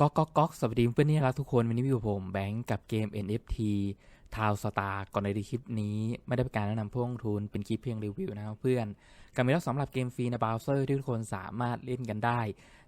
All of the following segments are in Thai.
ก็ก็ก็สวัสดีเพื่อนนี่ครับทุกคนวันนี้อยู่ผมแบงก์กับเกม NFT ทาวสตาร์ก่อนในคลิปนี้ ไม่ได้เป็นการแนะนำผู้ลงทุนเป็นคลิปเพียงรีวิวนะครับเพื่อน การมีแล้วสำหรับเกมฟรีในเบราว์เซอร์ที่ทุกคนสามารถเล่นกันได้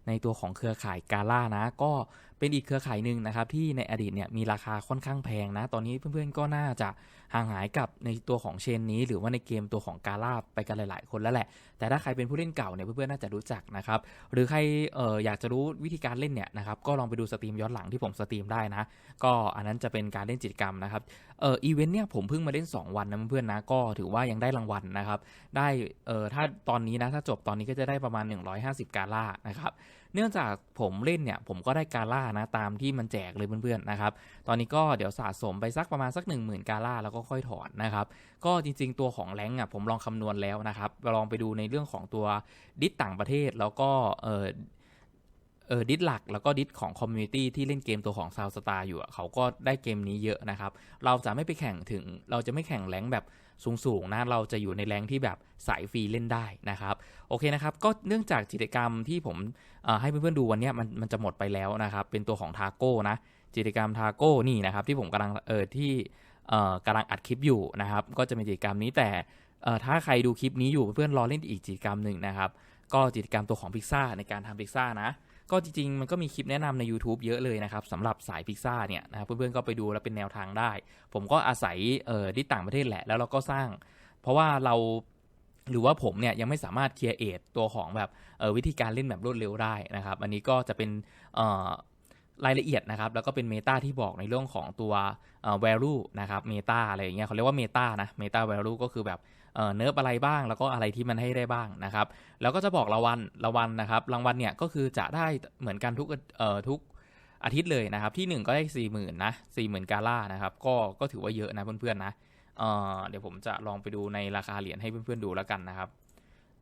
ในตัวของเครือข่ายกาล่านะ ก็เป็นอีกเครือข่ายหนึ่งนะครับ ที่ในอดีตเนี่ยมีราคาค่อนข้างแพงนะ ตอนนี้เพื่อนๆก็น่าจะห่างหายกับในตัวของเชนนี้ หรือว่าในเกมตัวของกาล่าไปกันหลาย ๆ คนแล้วแหละ แต่ถ้าใครเป็นผู้เล่นเก่าเนี่ยเพื่อนๆน่าจะรู้จักนะครับหรือใครอออยากจะรู้วิธีการเล่นเนี่ยนะครับก็ลองไปดูสตรีมย้อนหลังที่ผมสตรีมได้นะ ก็อันนั้นจะเป็นการเล่นกิจกรรมนะครับเอออีเวนต์เนี่ยผมเพิ่งมาเล่น 2 วันนะเพื่อนๆนะก็ถือว่ายังได้รางวัลนะครับได้เออถ้าาตอนนี้นะถ้าจบตอนนี้ก็จะได้ประมาณ 150 กาล่านะครับ เนื่องจากผมเล่นเนี่ยผมก็ได้กาล่านะตามที่มันแจกเลยเพื่อนๆนะครับ ตอนนี้ก็เดี๋ยวสะสมไปสักประมาณสัก 1 0,000 กาล่าแล้วก็ค่อยถอนนะครับ ก็จริงๆตัวของแรงอะผมลองคำนวณแล้วนะครับลองไปดูในเรื่องของตัวดิสต่างประเทศแล้วก็เออ เออดิสหลักแล้วก็ดิสของคอมมูนิตี้ที่เล่นเกมตัวของซาวสตาร์อยู่เขาก็ได้เกมนี้เยอะนะครับ เราจะไม่ไปแข่งถึงเราจะไม่แข่งแรงแบบสูงๆนะเราจะอยู่ในแรงที่แบบสายฟรีเล่นได้นะครับ โอเคนะครับ ก็เนื่องจากกิจกรรมที่ผมให้เพื่อนๆดูวันนี้มันมันจะหมดไปแล้วนะครับ เป็นตัวของทาโก้นะกิจกรรมทาโก้นี่นะครับ ที่ผมกำลังเออที่กำลังอัดคลิปอยู่นะครับ ก็จะมีกิจกรรมนี้แต่ถ้าใครดูคลิปนี้อยู่เพื่อนรอเล่นอีกกิจกรรมหนึ่งนะครับ ก็กิจกรรมตัวของพิซซ่าในการทำพิซซ่านะ ก็จริงๆ มันก็มีคลิปแนะนำใน YouTube เยอะเลยนะครับสำหรับสายพิซซ่าเนี่ยนะครับเพื่อนๆก็ไปดูแล้วเป็นแนวทางได้ ผมก็อาศัยเอ่อที่ต่างประเทศแหละ แล้วเราก็สร้าง เพราะว่าเราหรือว่าผมเนี่ยยังไม่สามารถเคลียร์เอทตัวของแบบวิธีการเล่นแบบรวดเร็วได้นะครับ อันนี้ก็จะเป็นรายละเอียดนะครับ แล้วก็เป็นเมตาที่บอกในเรื่องของตัว value นะครับเมตาอะไรอย่างเงี้ยเขาเรียกว่าเมตานะเมตา value ก็คือแบบ เนิร์ฟอะไรบ้าง แล้วก็อะไรที่มันให้ได้บ้างนะครับ แล้วก็จะบอกรางวัลรางวัลนะครับ รางวัลเนี่ยก็คือจะได้เหมือนกันทุกเอ่อทุกอาทิตย์เลยนะครับ ที่ 1 ก็ได้ 4 0,000นะ40,000 กาล่านะครับ ก็ก็ถือว่าเยอะนะเพื่อนๆนะเอ่อเดี๋ยวผมจะลองไปดูในราคาเหรียญให้เพื่อนๆดูแล้วกันนะครับ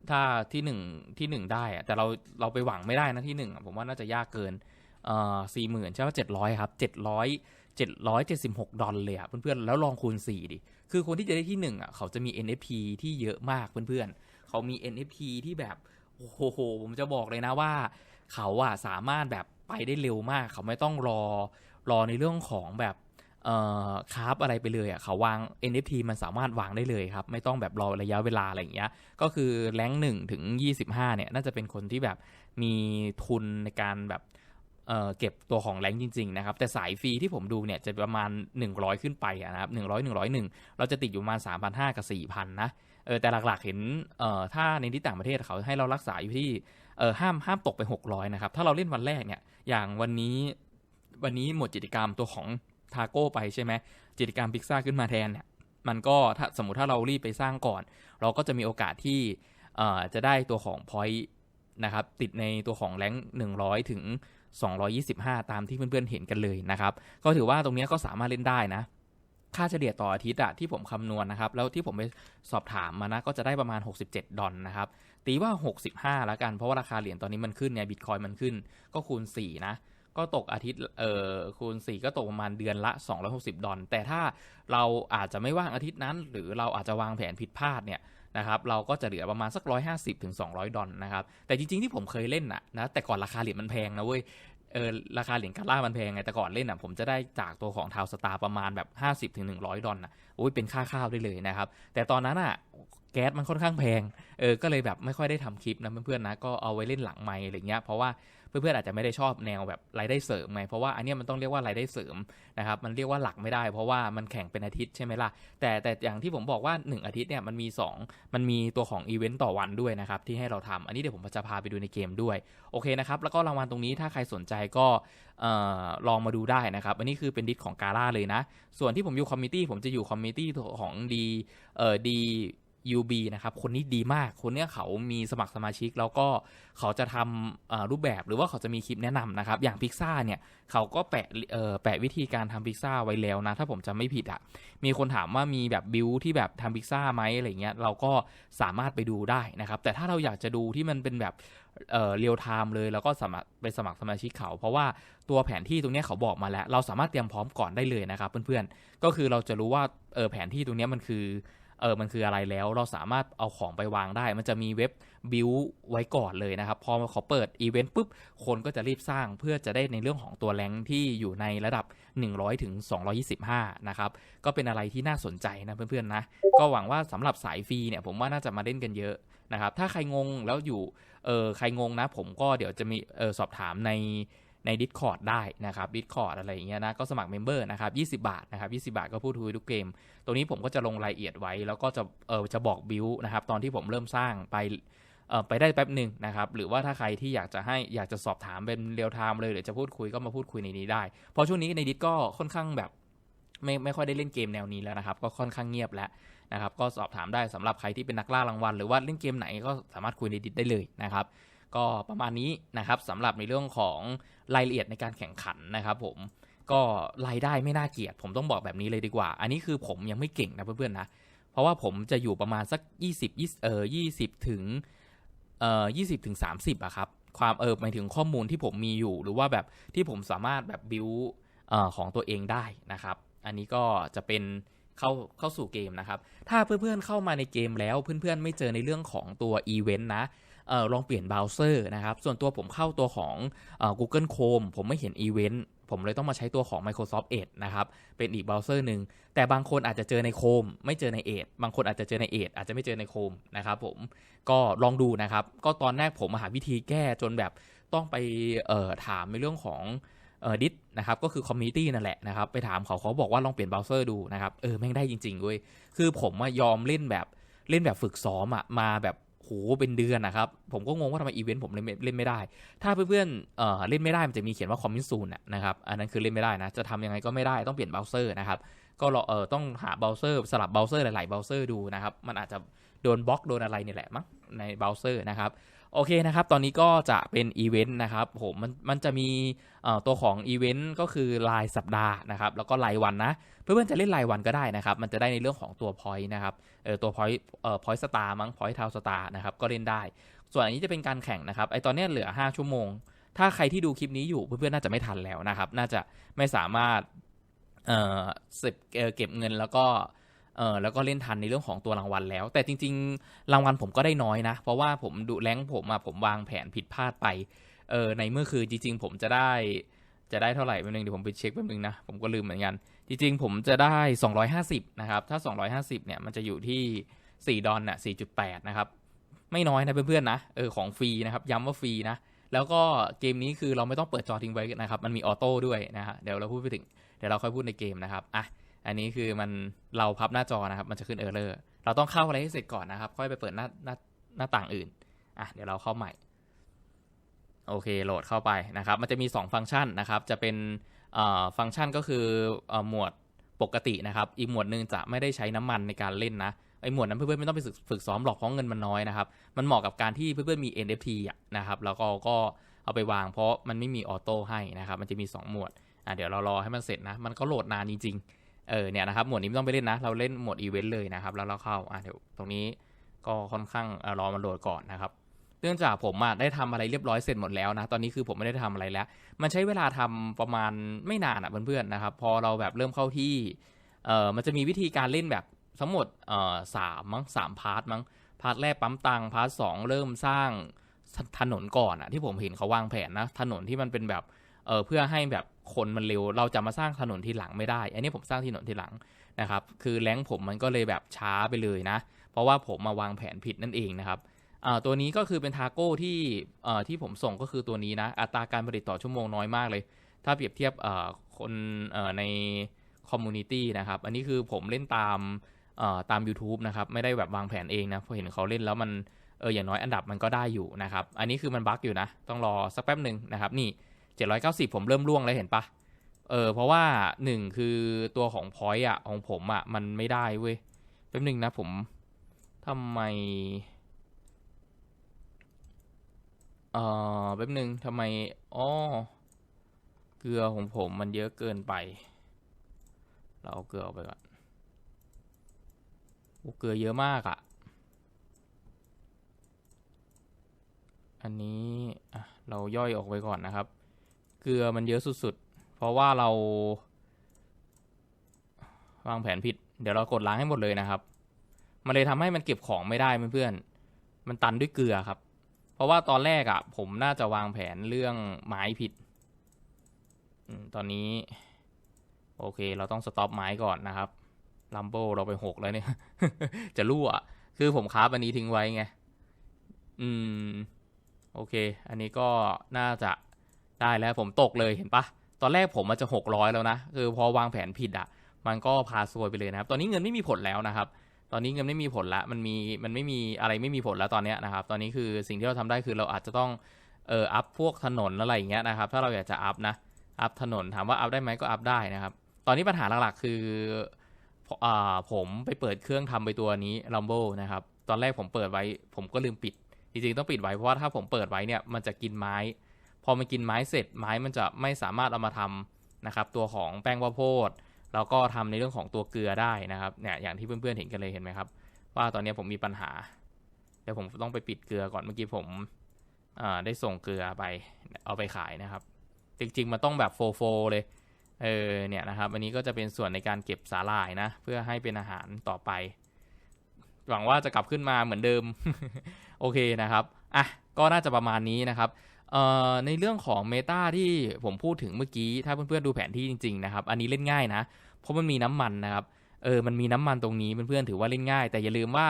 ถ้าที่ 1 ที่ 1 ได้อะแต่เราเราไปหวังไม่ได้นะที่ 1 ผมว่าน่าจะยากเกินเอ่อสี่หมื่นใช่ไหมเจ็ดร้อยครับเจ็ดร้อย เจ็ดร้อยเจ็ดสิบหกดอลเลยอะเพื่อนๆ แล้วลองคูณสี่ดิ คือคนที่จะได้ที่ 1อะเขาจะมี NFT ที่เยอะมากเพื่อนๆ เขามี NFT ที่แบบ โอ้โห ผมจะบอกเลยนะว่า เขาอะสามารถแบบไปได้เร็วมาก เขาไม่ต้องรอรอในเรื่องของแบบเอ่อคราฟอะไรไปเลยอะเขาวาง NFT มันสามารถวางได้เลยครับ ไม่ต้องแบบรอระยะเวลาอะไรอย่างเงี้ย ก็คือแรงหนึ่งถึง 25 เนี่ย น่าจะเป็นคนที่แบบมีทุนในการแบบ เเก็บตัวของแรงจริง ๆ นะครับ แต่สายฟรีที่ผมดูเนี่ยจะประมาณ 100 ขึ้นไปนะครับ100 101 เราจะติดอยู่ประมาณ 3,500 กับ 4,000 นะเออแต่หลักๆเห็นเอ่อถ้าในที่ต่างประเทศเขาให้เรารักษาอยู่ที่เออห้ามห้ามตกไป 600 นะครับ ถ้าเราเล่นวันแรกเนี่ย อย่างวันนี้วันนี้หมดกิจกรรมตัวของทาโก้ไปใช่ไหมกิจกรรมพิกซ่าขึ้นมาแทนเนี่ยมันก็ถ้าสมมติถ้าเรารีบไปสร้างก่อน เราก็จะมีโอกาสที่เอ่อจะได้ตัวของพอยต์นะครับติดในตัวของแรง100 ถึง 225 ตามที่เพื่อนๆเห็นกันเลยนะครับ ก็ถือว่าตรงนี้ก็สามารถเล่นได้นะ ค่าเฉลี่ยต่ออาทิตย์อะที่ผมคำนวณนะครับ แล้วที่ผมไปสอบถามมานะก็จะได้ประมาณ 67 ดอลนะครับ ตีว่า 65 แล้วกัน เพราะว่าราคาเหรียญตอนนี้มันขึ้นเนี่ยบิตคอยมันขึ้น ก็คูณ 4 นะก็ตกอาทิตย์ เอ่อ คูณ 4 ก็ตกประมาณเดือนละ 260 ดอล แต่ถ้าเราอาจจะไม่ว่างอาทิตย์นั้น หรือเราอาจจะวางแผนผิดพลาดเนี่ย นะครับเราก็จะเหลือประมาณสัก 150ถึง200 ดอลนะครับแต่จริงๆที่ผมเคยเล่นนะนะแต่ก่อนราคาเหรียญมันแพงนะเว้ยเออราคาเหรียญกาล่ามันแพงไงแต่ก่อนเล่นอะผมจะได้จากตัวของทาวสตาร์ประมาณแบบ 50ถึง100 ดอลนะโอ้ยเป็นค่าข้าวได้เลยนะครับแต่ตอนนั้นอะแก๊สมันค่อนข้างแพงเออก็เลยแบบไม่ค่อยได้ทำคลิปนะเพื่อนๆนะก็เอาไว้เล่นหลังไมค์อะไรเงี้ยเพราะว่า เพื่อนๆอาจจะไม่ได้ชอบแนวแบบรายได้เสริมไงเพราะว่าอันนี้มันต้องเรียกว่ารายได้เสริมนะครับมันเรียกว่าหลักไม่ได้ เพราะว่ามันแข่งเป็นอาทิตย์ใช่ไหมล่ะแต่แต่อย่างที่ผมบอกว่า 1 อาทิตย์เนี่ยมันมี 2 มันมีตัวของอีเวนต์ต่อวันด้วยนะครับที่ให้เราทำอันนี้เดี๋ยวผมจะพาไปดูในเกมด้วยโอเคนะครับแล้วก็รางวัลตรงนี้ถ้าใครสนใจก็ลองมาดูได้นะครับ อันนี้คือเป็นดิสของกาล่าเลยนะ ส่วนที่ผมอยู่คอมมิตี้ผมจะอยู่คอมมิตี้ของดีเอ่อดี UB นะครับ คนนี้ดีมาก คนนี้เขามีสมัครสมาชิก แล้วก็เขาจะทำรูปแบบหรือว่าเขาจะมีคลิปแนะนำนะครับ อย่างพิซซ่าเนี่ยเขาก็แปะแปะวิธีการทำพิซซ่าไว้แล้วนะ ถ้าผมจำไม่ผิดอะ่ะ มีคนถามว่ามีแบบบิวที่แบบทำพิซซ่าไหมอะไรเงี้ย เราก็สามารถไปดูได้นะครับ แต่ถ้าเราอยากจะดูที่มันเป็นแบบเอ่อเรียลไทม์เลยแล้วก็สมัครไปสมัครสมาชิกเขา เพราะว่าตัวแผนที่ตรงนี้เขาบอกมาแล้ว เราสามารถเตรียมพร้อมก่อนได้เลยนะครับเพื่อนๆ ก็คือเราจะรู้ว่าเออแผนที่ตรงนี้มันคือ เออมันคืออะไรแล้ว เราสามารถเอาของไปวางได้ มันจะมีเว็บบิวไว้ก่อนเลยนะครับ พอเขาเปิดอีเวนต์ปุ๊บ คนก็จะรีบสร้างเพื่อจะได้ในเรื่องของตัวแรงที่อยู่ในระดับ 100ถึง225 นะครับ ก็เป็นอะไรที่น่าสนใจนะเพื่อนๆนะ ก็หวังว่าสำหรับสายฟรีเนี่ยผมว่าน่าจะมาเล่นกันเยอะนะครับ ถ้าใครงงแล้วอยู่ เออใครงงนะ ผมก็เดี๋ยวจะมีเออสอบถามใน ใน Discord ได้นะครับ Discord อะไรอย่างเงี้ยนะ ก็สมัครเมมเบอร์นะครับ 20 บาทนะครับ 20 บาทก็พูดคุยทุกเกมตรงนี้ผมก็จะลงรายละเอียดไว้ แล้วก็จะเออจะบอกบิวนะครับ ตอนที่ผมเริ่มสร้างไปเออไปได้แป๊บหนึ่งนะครับ หรือว่าถ้าใครที่อยากจะให้อยากจะสอบถามเป็นเรียลไทม์เลยหรือจะพูดคุยก็มาพูดคุยในนี้ได้ เพราะช่วงนี้ในดิสก็ค่อนข้างแบบไม่ไม่ค่อยได้เล่นเกมแนวนี้แล้วนะครับ ก็ค่อนข้างเงียบแล้วนะครับ ก็สอบถามได้สำหรับใครที่เป็นนักล่ารางวัล หรือว่าเล่นเกมไหนก็สามารถคุยในดิสได้เลยนะครับ ก็ประมาณนี้นะครับสำหรับในเรื่องของรายละเอียดในการแข่งขันนะครับผมก็รายได้ไม่น่าเกลียด ผมต้องบอกแบบนี้เลยดีกว่า อันนี้คือผมยังไม่เก่งนะเพื่อนๆนะ เพราะว่าผมจะอยู่ประมาณสัก 20 20เออ20 ถึงเอ่อ20 ถึง 30อะครับ ความเออหมายถึงข้อมูลที่ผมมีอยู่ หรือว่าแบบที่ผมสามารถแบบบิวเอ่อของตัวเองได้นะครับ อันนี้ก็จะเป็นเข้าเข้าสู่เกมนะครับ ถ้าเพื่อนๆเข้ามาในเกมแล้วเพื่อนๆไม่เจอในเรื่องของตัวอีเวนต์นะ ออลองเปลี่ยนเบราว์เซอร์นะครับ ส่วนตัวผมเข้าตัวของออ Google Chrome ผมไม่เห็นอีเวนต์ผมเลยต้องมาใช้ตัวของ Microsoft Edge นะครับ เป็นอีกเบราว์เซอร์หนึ่ง แต่บางคนอาจจะเจอในโคมไม่เจอใน Edge บางคนอาจจะเจอใน Edge อาจจะไม่เจอในโคมนะครับผม ก็ลองดูนะครับ ก็ตอนแรกผมมาหาวิธีแก้จนแบบต้องไปถามในเรื่องของเออดิสนะครับก็คือคอมมูนิตี้นั่นแหละนะครับ ไปถามเขาเขาบอกว่าลองเปลี่ยนเบราว์เซอร์ดูนะครับ เออ แม่งได้จริงๆเว้ย คือผมอะยอมเล่นแบบเล่นแบบฝึกซ้อมอะมาแบบ โหเป็นเดือนนะครับ ผมก็งงว่าทำไมอีเวนต์ผมเล่นไม่เล่นไม่ได้ ถ้าเพื่อนๆเอ่อเล่นไม่ได้มันจะมีเขียนว่าคอมมิชซูนนะครับอันนั้นคือเล่นไม่ได้นะ จะทำยังไงก็ไม่ได้ต้องเปลี่ยนเบราว์เซอร์นะครับก็เราเออต้องหาเบราว์เซอร์สลับเบราว์เซอร์หลายๆเบราว์เซอร์ดูนะครับมันอาจจะโดนบล็อกโดนอะไรนี่แหละมั้งในเบราว์เซอร์นะครับ โอเคนะครับ ตอนนี้ก็จะเป็นอีเวนต์นะครับผมมันมันจะมีตัวของอีเวนต์ก็คือรายสัปดาห์นะครับ แล้วก็รายวันนะ เพื่อนๆจะเล่นรายวันก็ได้นะครับ มันจะได้ในเรื่องของตัว point นะครับเออตัว point เอ่อ point star มั้ง point town star นะครับก็เล่นได้ ส่วนอันนี้จะเป็นการแข่งนะครับไอตอนเนี้ยเหลือ 5 ชั่วโมง ถ้าใครที่ดูคลิปนี้อยู่เพื่อนๆน่าจะไม่ทันแล้วนะครับ น่าจะไม่สามารถเอ่อเก็บเอ่อเก็บเงินแล้วก็ เออแล้วก็เล่นทันในเรื่องของตัวรางวัลแล้ว แต่จริง ๆ รางวัลผมก็ได้น้อยนะ เพราะว่าผมดูแรงผมอะผมวางแผนผิดพลาดไปเออในเมื่อคือจริง ๆ ผมจะได้จะได้เท่าไหร่แป๊บนึงเดี๋ยวผมไปเช็คแป๊บนึงนะ ผมก็ลืมเหมือนกัน จริง ๆ ผมจะได้ 250 นะครับ ถ้า 250 เนี่ย มันจะอยู่ที่ 4 ดอลน่ะ 4.8 นะครับ ไม่น้อยนะเพื่อนๆนะ เออ ของฟรีนะครับ ย้ำว่าฟรีนะ แล้วก็เกมนี้คือเราไม่ต้องเปิดจอทิ้งไว้นะครับ มันมีออโต้ด้วยนะฮะ เดี๋ยวเราพูดไปถึง เดี๋ยวเราค่อยพูดในเกมนะครับ อะ อันนี้คือมันเราพับหน้าจอนะครับ มันจะขึ้นเออร์เลอร์เราต้องเข้าอะไรให้เสร็จก่อนนะครับ ค่อยไปเปิดหน้าหน้าหน้าต่างอื่น อะ เดี๋ยวเราเข้าใหม่ โอเค โหลดเข้าไปนะครับ มันจะมี 2 ฟังก์ชันนะครับ จะเป็นเอ่อฟังก์ชันก็คือเอ่อหมวดปกตินะครับ อีกหมวดหนึ่งจะไม่ได้ใช้น้ำมันในการเล่นนะ ไอหมวดนั้นเพื่อนๆไม่ต้องไปฝึกฝึกซ้อมหรอกเพราะเงินมันน้อยนะครับ มันเหมาะกับการที่เพื่อนๆมี NFT อะนะครับ แล้วก็ก็เอาไปวางเพราะมันไม่มีออโต้ให้นะครับ มันจะมี 2 หมวด อะเดี๋ยวเรารอให้มันเสร็จนะ มันก็โหลดนานจริงๆ เออเนี่ยนะครับหมวดนี้ไม่ต้องไปเล่นนะ เราเล่นหมวดอีเวนต์เลยนะครับ แล้วเราเข้าอะเดี๋ยวตรงนี้ก็ค่อนข้างรอมันโหลดก่อนนะครับเนื่องจากผมอะได้ทำอะไรเรียบร้อยเสร็จหมดแล้วนะ ตอนนี้คือผมไม่ได้ทำอะไรแล้ว มันใช้เวลาทำประมาณไม่นานอะเพื่อนๆนะครับ พอเราแบบเริ่มเข้าที่เอ่อมันจะมีวิธีการเล่นแบบทั้งหมดเอ่อสามมั้งสามพาร์ทมั้งพาร์ทแรกปั๊มตังค์พาร์ทสองเริ่มสร้างถนนก่อนอะที่ผมเห็นเขาวางแผนนะ ถนนที่มันเป็นแบบ เออเพื่อให้แบบคนมันเร็ว เราจะมาสร้างถนนทีหลังไม่ได้ อันนี้ผมสร้างถนนทีหลังนะครับ คือแรงผมมันก็เลยแบบช้าไปเลยนะ เพราะว่าผมมาวางแผนผิดนั่นเองนะครับตัวนี้ก็คือเป็นทาโก้ที่ที่ผมส่งก็คือตัวนี้นะ อัตราการผลิตต่อชั่วโมงน้อยมากเลย ถ้าเปรียบเทียบคนในคอมมูนิตี้นะครับ อันนี้คือผมเล่นตามตาม YouTube นะครับ ไม่ได้แบบวางแผนเองนะเพราะเห็นเขาเล่นแล้วมันเอออย่างน้อยอันดับมันก็ได้อยู่นะครับ อันนี้คือมันบั๊กอยู่นะ ต้องรอสักแป๊บหนึ่งนะครับ นี่ 790 ผมเริ่มล่วงแล้วเห็นปะเออเพราะว่าหนึ่งคือตัวของพอยต์อะของผมอะมันไม่ได้เว้ยแป๊บหนึ่งนะผมทำไมเอ่อแป๊บหนึ่งทำไมอ๋อเกลือของผมมันเยอะเกินไป เราเอาเกลือออกไปก่อนโอ้เกลือเยอะมากอะ่ะ อันนี้เราย่อยออกไปก่อนนะครับ กลือมันเยอะสุดๆ เพราะว่าเรา วางแผนผิด เดี๋ยวเรากดล้างให้หมดเลยนะครับ มันเลยทำให้มันเก็บของไม่ได้เพื่อนๆ มันตันด้วยเกลือครับ เพราะว่าตอนแรกอะ่ะ ผมน่าจะวางแผนเรื่องไม้ผิด ตอนนี้ โอเค เราต้องสต็อปไม้ก่อนนะครับลัมโบเราไปหกแล้วเนี่ย จะรั่ว คือผมคราฟอันนี้ทิ้งไว้ไง อืม โอเค อันนี้ก็น่าจะ ได้แล้วผมตกเลยเห็นปะตอนแรกผมมันจะหกร้อยแล้วนะคือพอวางแผนผิดอะ่ะ มันก็พาซวยไปเลยนะครับ ตอนนี้เงินไม่มีผลแล้วนะครับ ตอนนี้เงินไม่มีผลละมันมีมันไม่มีอะไรไม่มีผลแล้วตอนเนี้ยนะครับ ตอนนี้คือสิ่งที่เราทำได้คือเราอาจจะต้องเอ่ออัพพวกถนนอะไรอย่างเงี้ยนะครับ ถ้าเราอยากจะอัพนะอัพถนนถามว่าอัพได้ไหมก็อัพได้นะครับ ตอนนี้ปัญหาหลักๆคืออ่าผมไปเปิดเครื่องทำไปตัวนี้ Rumble นะครับ ตอนแรกผมเปิดไว้ ผมก็ลืมปิด จริงๆต้องปิดไว้เพราะว่าถ้าผมเปิดไว้เนี่ยมันจะกินไม้ พอมันกินไม้เสร็จไม้มันจะไม่สามารถเอามาทำนะครับ ตัวของแป้งข้าวโพดแล้วก็ทำในเรื่องของตัวเกลือได้นะครับเนี่ยอย่างที่เพื่อนๆเห็นกันเลยเห็นไหมครับ ว่าตอนนี้ผมมีปัญหาเดี๋ยวผมต้องไปปิดเกลือก่อนเมื่อกี้ผมได้ส่งเกลือไปเอาไปขายนะครับ จริงๆมันต้องแบบโฟโฟเลยเออเนี่ยนะครับอันนี้ก็จะเป็นส่วนในการเก็บสาหร่ายนะ เพื่อให้เป็นอาหารต่อไป หวังว่าจะกลับขึ้นมาเหมือนเดิม โอเคนะครับอะก็น่าจะประมาณนี้นะครับ ในเรื่องของเมตาที่ผมพูดถึงเมื่อกี้ ถ้าเพื่อนๆดูแผนที่จริงๆนะครับ อันนี้เล่นง่ายนะ เพราะมันมีน้ำมันนะครับ เออ มันมีน้ำมันตรงนี้เพื่อนๆถือว่าเล่นง่าย แต่อย่าลืมว่า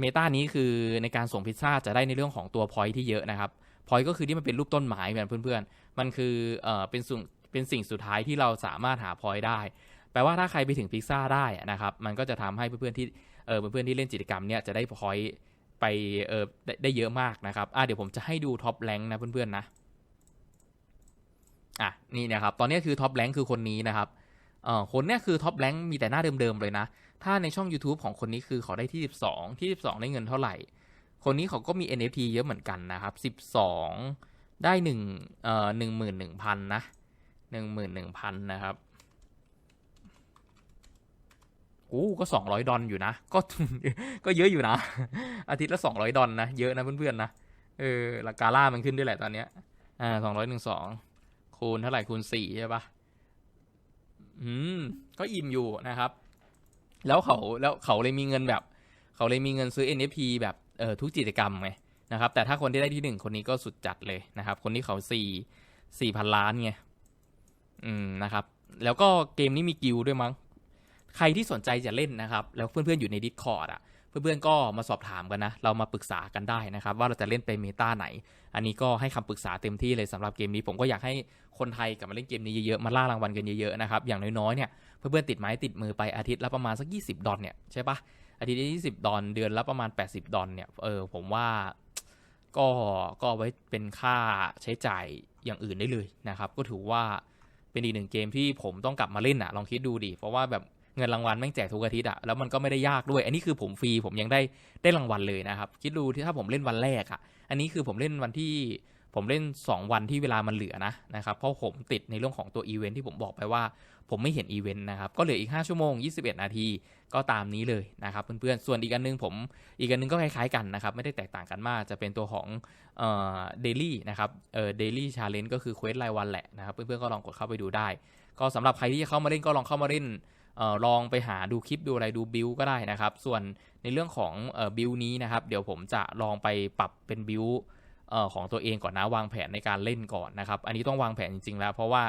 เมตานี้คือในการส่งพิซซ่าจะได้ในเรื่องของตัวพอยที่เยอะนะครับ พอยก็คือที่มันเป็นรูปต้นไม้เหมือนเพื่อนๆ มันคือเออเป็นสิ่งเป็นสิ่งสุดท้ายที่เราสามารถหาพอยได้ แปลว่าถ้าใครไปถึงพิซซ่าได้นะครับ มันก็จะทำให้เพื่อนๆที่เออเพื่อนๆที่เล่นกิจกรรมเนี่ยจะได้พอย ไปเออได้ได้เยอะมากนะครับอะเดี๋ยวผมจะให้ดูท็อปแรงนะเพื่อนๆนะอะนี่นะครับตอนนี้คือท็อปแรงคือคนนี้นะครับเอ่อคนเนี้ยคือท็อปแรงมีแต่หน้าเดิมๆเลยนะ ถ้าในช่อง YouTube ของคนนี้คือเขาได้ที่ 12 ที่ 12 ได้เงินเท่าไหร่ คนนี้เขาก็มี NFT เยอะเหมือนกันนะครับ 12 ได้1เอ่อ11,000นะ11,000นะครับ โอ้ก็200ดอลอยู่นะ ก็ก็เยอะอยู่นะ อาทิตย์ละ200ดอลนะ เยอะนะเพื่อนๆนะ เออราคาล่ามันขึ้นด้วยแหละตอนเนี้ย อ่า212คูณเท่าไหร่คูณ4ใช่ปะอืม ก็อิ่มอยู่นะครับ แล้วเขาแล้วเขาเลยมีเงินแบบ เขาเลยมีเงินซื้อ NFT แบบเออทุกกิจกรรมไงนะครับ แต่ถ้าคนที่ได้ที่หนึ่งคนนี้ก็สุดจัดเลยนะครับ คนที่เขาสี่สี่พันล้านไง อืมนะครับ แล้วก็เกมนี้มีกิลด้วยมั้ง ใครที่สนใจจะเล่นนะครับ แล้วเพื่อนๆอยู่ใน Discord อะเพื่อนๆก็มาสอบถามกันนะ เรามาปรึกษากันได้นะครับ ว่าเราจะเล่นไปเมตาไหน อันนี้ก็ให้คำปรึกษาเต็มที่เลยสำหรับเกมนี้ ผมก็อยากให้คนไทยกลับมาเล่นเกมนี้เยอะๆ มาล่ารางวัลกันเยอะๆนะครับ อย่างน้อยๆเนี่ยเพื่อนๆติดไม้ติดมือไปอาทิตย์ละประมาณสัก 20 ดอลเนี่ยใช่ปะอาทิตย์ละ20ดอลเดือนละประมาณ 80 ดอลเนี่ยเออผมว่าก็ก็ไว้เป็นค่าใช้จ่ายอย่างอื่นได้เลยนะครับ ก็ถือว่าเป็นอีกหนึ่งเกมที่ผมต้องกลับมาเล่นอะลองคิดดูดิเพราะว่าแบบ เงินรางวัลแม่งแจกทุกอาทิตย์อะแล้วมันก็ไม่ได้ยากด้วย อันนี้คือผมฟรีผมยังได้ได้รางวัลเลยนะครับ คิดดูที่ถ้าผมเล่นวันแรกอะอันนี้คือผมเล่นวันที่ผมเล่น 2 วันที่เวลามันเหลือนะนะครับ เพราะผมติดในเรื่องของตัวอีเวนท์ที่ผมบอกไปว่า ผมไม่เห็นอีเวนต์นะครับ ก็เหลืออีก 5 ชั่วโมง 21 นาที ก็ตามนี้เลยนะครับเพื่อนๆ ส่วนอีกอันนึงผมอีกอันนึงก็คล้ายๆกันนะครับ ไม่ได้แตกต่างกันมาก จะเป็นตัวของเอ่อเดลี่นะครับเอ่อเดลี่ชาเลนจ์ก็คือเควสรายวันแหละนะครับ เพื่อนๆ ก็ลองกดเข้าไปดูได้ ก็สำหรับใครที่จะเข้ามาเล่นก็ลองเข้ามาเล่น ออลองไปหาดูคลิปดูอะไรดูบิลก็ได้นะครับ ส่วนในเรื่องของออบิลนี้นะครับ เดี๋ยวผมจะลองไปปรับเป็นบิลของตัวเองก่อนนะวางแผนในการเล่นก่อนนะครับ อันนี้ต้องวางแผนจริง ๆ แล้ว เพราะว่า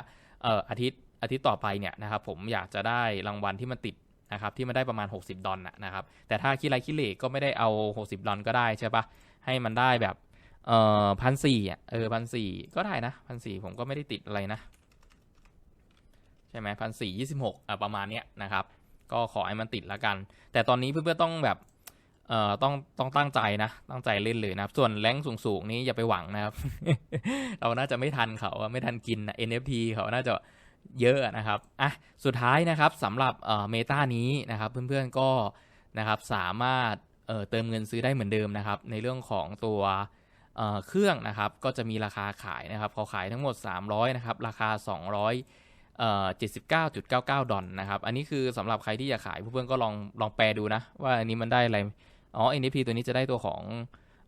อออาทิตย์อาทิตย์ต่อไปเนี่ยนะครับ ผมอยากจะได้รางวัลที่มันติดนะครับที่มันได้ประมาณ 60 ดอลนะนะครับ แต่ถ้าคิดไรคิดเลขก็ไม่ได้เอา 60 ดอลก็ได้ใช่ปะให้มันได้แบบเอ่อพันสี่อะเออพันสี่ก็ได้นะพันสี่ผมก็ไม่ได้ติดอะไรนะ ใช่ไหมพันสี่ยี่สิบหกอะประมาณเนี้ยนะครับ ก็ขอให้มันติดละกัน แต่ตอนนี้เพื่อนๆต้องแบบเอ่อต้องต้องตั้งใจนะ ตั้งใจเล่นเลยนะครับ ส่วนแรงสูงๆนี้อย่าไปหวังนะครับ เราน่าจะไม่ทันเขาไม่ทันกินนะ NFT เขาน่าจะเยอะนะครับอะสุดท้ายนะครับสำหรับเอ่อเมตานี้นะครับ เพื่อนๆก็นะครับสามารถเอ่อเติมเงินซื้อได้เหมือนเดิมนะครับ ในเรื่องของตัวเอ่อเครื่องนะครับ ก็จะมีราคาขายนะครับเขาขายทั้งหมด 300นะครับราคา 200เอ่อ 79.99 ดอลนะครับ อันนี้คือสำหรับใครที่อยากขายเพื่อนๆก็ลองลองแปลดูนะ ว่าอันนี้มันได้อะไร อ๋อ NFT ตัวนี้จะได้ตัวของ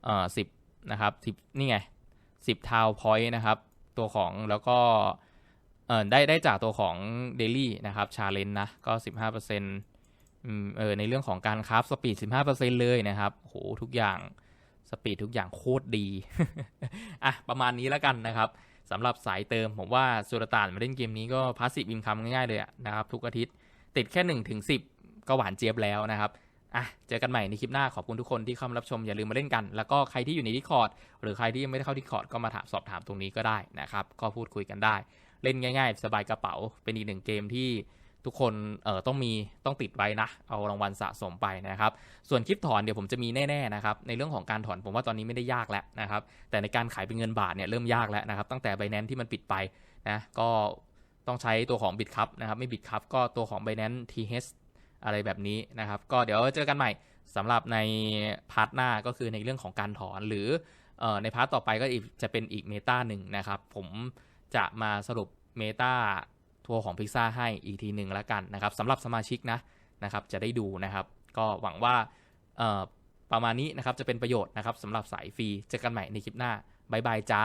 เอ่อ10 นะครับ 10 นี่ไง 10 ทาวพอยต์นะครับ ตัวของแล้วก็เอ่อได้ได้จากตัวของ Daily นะครับชาเลนนะ ก็ 15%นอืมเออในเรื่องของการคราฟสปีด 15%เลยนะครับโหทุกอย่างสปีดทุกอย่างโคตรดี อะ ประมาณนี้แล้วกันนะครับ สำหรับสายเติม ผมว่าสุรต่านมาเล่นเกมนี้ก็พาสซีฟอินคัมง่ายๆเลยนะครับทุกอาทิตย์ติดแค่1ถึงสิก็หวานเจี๊ยบแล้วนะครับอะเจอกันใหม่ในคลิปหน้าขอบคุณทุกคนที่เข้ามารับชมอย่าลืมมาเล่นกัน แล้วก็ใครที่อยู่ในดิคอร์ดหรือใครที่ยังไม่ได้เข้าดิคอร์ดก็มาถามสอบถามตรงนี้ก็ได้นะครับก็พูดคุยกันได้ เล่นง่าย ๆ สบายกระเป๋าเป็นอีกหนึ่งเกมที่ ทุกคนเอ่อต้องมีต้องติดไว้นะ เอารางวัลสะสมไปนะครับ ส่วนคลิปถอนเดี๋ยวผมจะมีแน่ๆนะครับในเรื่องของการถอนผมว่าตอนนี้ไม่ได้ยากแล้วนะครับ แต่ในการขายเป็นเงินบาทเนี่ยเริ่มยากแล้วนะครับตั้งแต่ b บ n a n c e ที่มันปิดไปนะก็ต้องใช้ตัวของ Bitcup นะครับไม่ Bitcup ก็ตัวของ Binance TH อะไรแบบนี้นะครับ ก็เดี๋ยวเจอกันใหม่สำหรับในพาร์ทหน้าก็คือในเรื่องของการถอนหรือเอ่อในพาร์ทต่อไปก็อีกจะเป็นอีกเมตาหนึ่งนะครับ ผมจะมาสรุปเมตา ทัวร์ของพิซซ่าให้อีกทีหนึ่งแล้วกันนะครับสำหรับสมาชิกนะนะครับจะได้ดูนะครับ ก็หวังว่าประมาณนี้นะครับจะเป็นประโยชน์นะครับสำหรับสายฟรีเจอกันใหม่ในคลิปหน้าบายบายจ้า